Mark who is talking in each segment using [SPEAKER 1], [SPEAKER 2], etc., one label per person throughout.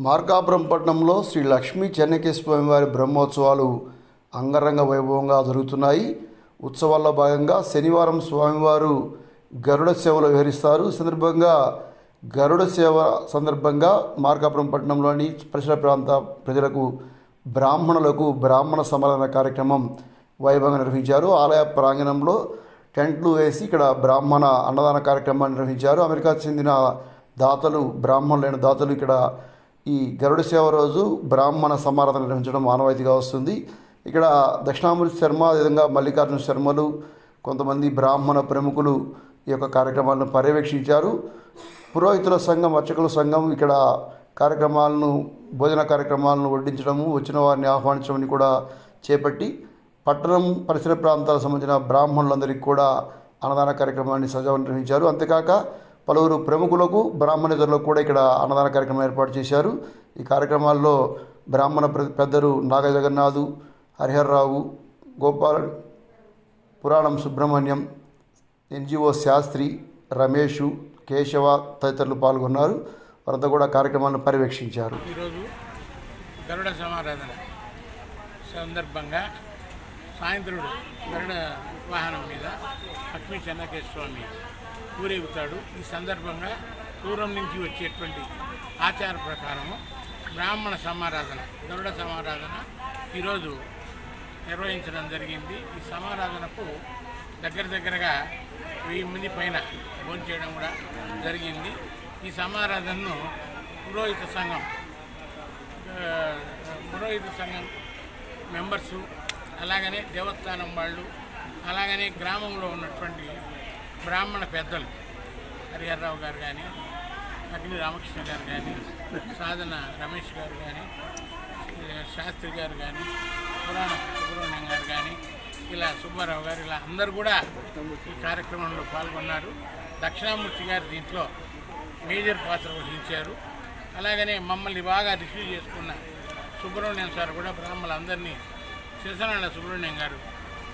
[SPEAKER 1] మార్కాపురం పట్టణంలో శ్రీ లక్ష్మీ చెన్నకేశ్వరి వారి బ్రహ్మోత్సవాలు అంగరంగ వైభవంగా జరుగుతున్నాయి. ఉత్సవాల్లో భాగంగా శనివారం స్వామివారు గరుడ సేవలు విహరిస్తారు. సందర్భంగా గరుడ సేవ సందర్భంగా మార్కాపురం పట్టణంలోని పరిసర ప్రాంత ప్రజలకు బ్రాహ్మణులకు బ్రాహ్మణ సమాధాన కార్యక్రమం వైభవంగా నిర్వహించారు. ఆలయ ప్రాంగణంలో టెంట్లు వేసి ఇక్కడ బ్రాహ్మణ అన్నదాన కార్యక్రమాన్ని నిర్వహించారు. అమెరికా చెందిన దాతలు బ్రాహ్మణులైన దాతలు ఇక్కడ ఈ గరుడ సేవ రోజు బ్రాహ్మణ సమారాధన నిర్వహించడం ఆనవాయితీగా వస్తుంది. ఇక్కడ దక్షిణామూర్తి శర్మ అదేవిధంగా మల్లికార్జున శర్మలు కొంతమంది బ్రాహ్మణ ప్రముఖులు ఈ యొక్క కార్యక్రమాలను పర్యవేక్షించారు. పురోహితుల సంఘం అర్చకుల సంఘం ఇక్కడ కార్యక్రమాలను భోజన కార్యక్రమాలను వడ్డించడము వచ్చిన వారిని ఆహ్వానించడమని కూడా చేపట్టి పట్టణం పరిసర ప్రాంతాలకు సంబంధించిన బ్రాహ్మణులందరికీ కూడా అన్నదాన కార్యక్రమాన్ని సజావుగా నిర్వహించారు. అంతేకాక పలువురు ప్రముఖులకు బ్రాహ్మణేతరులకు కూడా ఇక్కడ అన్నదాన కార్యక్రమం ఏర్పాటు చేశారు. ఈ కార్యక్రమాల్లో బ్రాహ్మణ పెద్దలు నాగ జగన్నాథు హరిహర్రావు గోపాల్ పురాణం సుబ్రహ్మణ్యం ఎన్జిఓ శాస్త్రి రమేషు కేశవ తదితరులు పాల్గొన్నారు. వారంతా కూడా కార్యక్రమాలను పర్యవేక్షించారు.
[SPEAKER 2] ఈరోజు గరుడ సమారాధన సందర్భంగా సాయంత్రుడు గరుడ వాహనం మీద లక్ష్మీ చెన్నకేశ్వర స్వామి ఊరేగుతాడు. ఈ సందర్భంగా పూర్వం నుంచి వచ్చేటువంటి ఆచార ప్రకారము బ్రాహ్మణ సమారాధన గరుడ సమారాధన ఈరోజు నిర్వహించడం జరిగింది. ఈ సమారాధనకు దగ్గర దగ్గరగా వెయ్యి మంది పైన భోంచేయడం కూడా జరిగింది. ఈ సమారాధనను పురోహిత సంఘం పురోహిత సంఘం మెంబర్సు అలాగనే దేవస్థానం వాళ్ళు అలాగనే గ్రామంలో ఉన్నటువంటి బ్రాహ్మణ పెద్దలు. హరిహర్రావు గారు కానీ అగ్ని రామకృష్ణ గారు కానీ సాధన రమేష్ గారు కానీ శాస్త్రి గారు కానీ పురాణ సుబ్రహ్మణ్యం గారు కానీ ఇలా సుబ్బారావు గారు ఇలా అందరు కూడా ఈ కార్యక్రమంలో పాల్గొన్నారు. దక్షిణామూర్తి గారు దీంట్లో మేజర్ పాత్ర వహించారు. అలాగనే మమ్మల్ని బాగా రిసీవ్ చేసుకున్న సుబ్రహ్మణ్యం సార్ కూడా బ్రాహ్మణులందరినీ శిశనాళ్ళ సుబ్రహ్మణ్యం గారు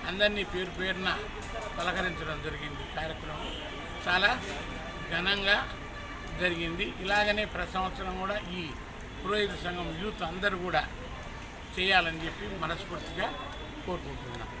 [SPEAKER 2] అందరినీ పేరు పేరున పలకరించడం జరిగింది. కార్యక్రమం చాలా ఘనంగా జరిగింది. ఇలాగనే ప్రతి సంవత్సరం కూడా ఈ పురోహిత సంఘం యూత్ అందరూ కూడా చేయాలని చెప్పి మనస్ఫూర్తిగా కోరుకుంటున్నాను